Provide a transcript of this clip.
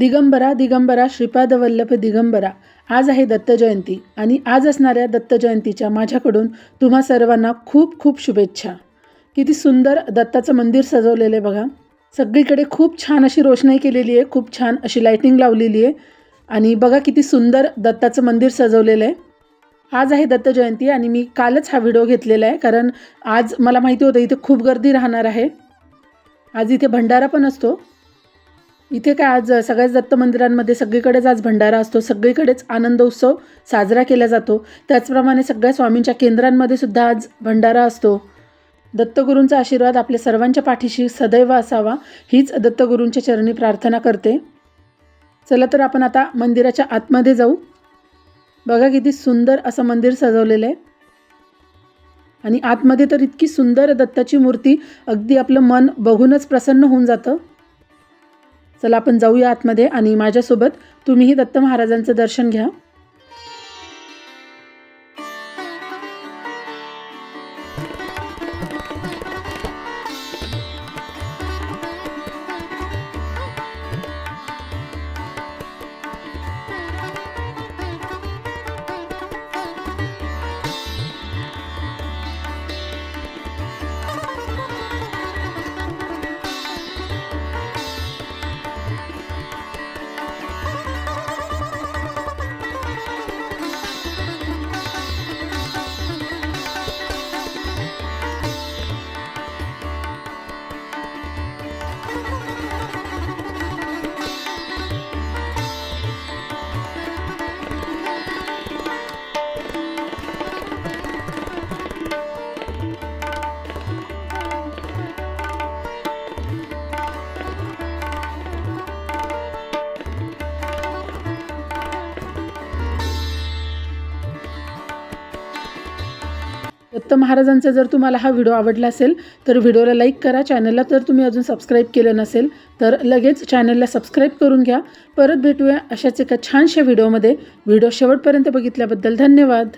दिगंबरा दिगंबरा श्रीपाद वल्लभ दिगंबरा. आज आहे दत्त जयंती आणि आज असणाऱ्या दत्त जयंतीच्या माझ्याकडून तुम्हा सर्वांना खूप खूप शुभेच्छा. किती सुंदर दत्ताचं मंदिर सजवलेलं आहे बघा. सगळीकडे खूप छान अशी रोषणाई केलेली आहे खूप छान अशी लाईटिंग लावलेली आहे. आणि बघा किती सुंदर दत्ताचं मंदिर सजवलेलं आहे. आज आहे दत्त जयंती आणि मी कालच हा व्हिडिओ घेतलेला आहे कारण आज मला माहिती होतं इथे खूप गर्दी राहणार आहे. आज इथे भंडारा पण असतो. इथे काय आज सगळ्याच दत्त मंदिरांमध्ये सगळीकडेच आज भंडारा असतो. सगळीकडेच आनंद उत्सव साजरा केला जातो. त्याचप्रमाणे सगळ्या स्वामींच्या केंद्रांमध्ये सुद्धा आज भंडारा असतो. दत्तगुरूंचा आशीर्वाद आपल्या सर्वांच्या पाठीशी सदैव असावा हीच दत्तगुरूंच्या चरणी प्रार्थना करते. चला तर आपण आता मंदिराच्या आतमध्ये जाऊ. बघा किती सुंदर असं मंदिर सजवलेलं आहे. आणि आतमध्ये तर इतकी सुंदर दत्ताची मूर्ती अगदी आपलं मन बघूनच प्रसन्न होऊन जातं. चला आपण जाऊया आतमध्ये आणि माझ्यासोबत तुम्हीही दत्त महाराजांचं दर्शन घ्या. दत्त महाराजांचा जर तुम्हाला हा व्हिडिओ आवडला असेल तर व्हिडिओला लाईक करा. चॅनलला तर तुम्ही अजून सबस्क्राईब केलं नसेल तर लगेच चॅनलला सबस्क्राईब करून घ्या. परत भेटूया अशाच एका छानशा व्हिडिओमध्ये. व्हिडिओ शेवटपर्यंत बघितल्याबद्दल धन्यवाद.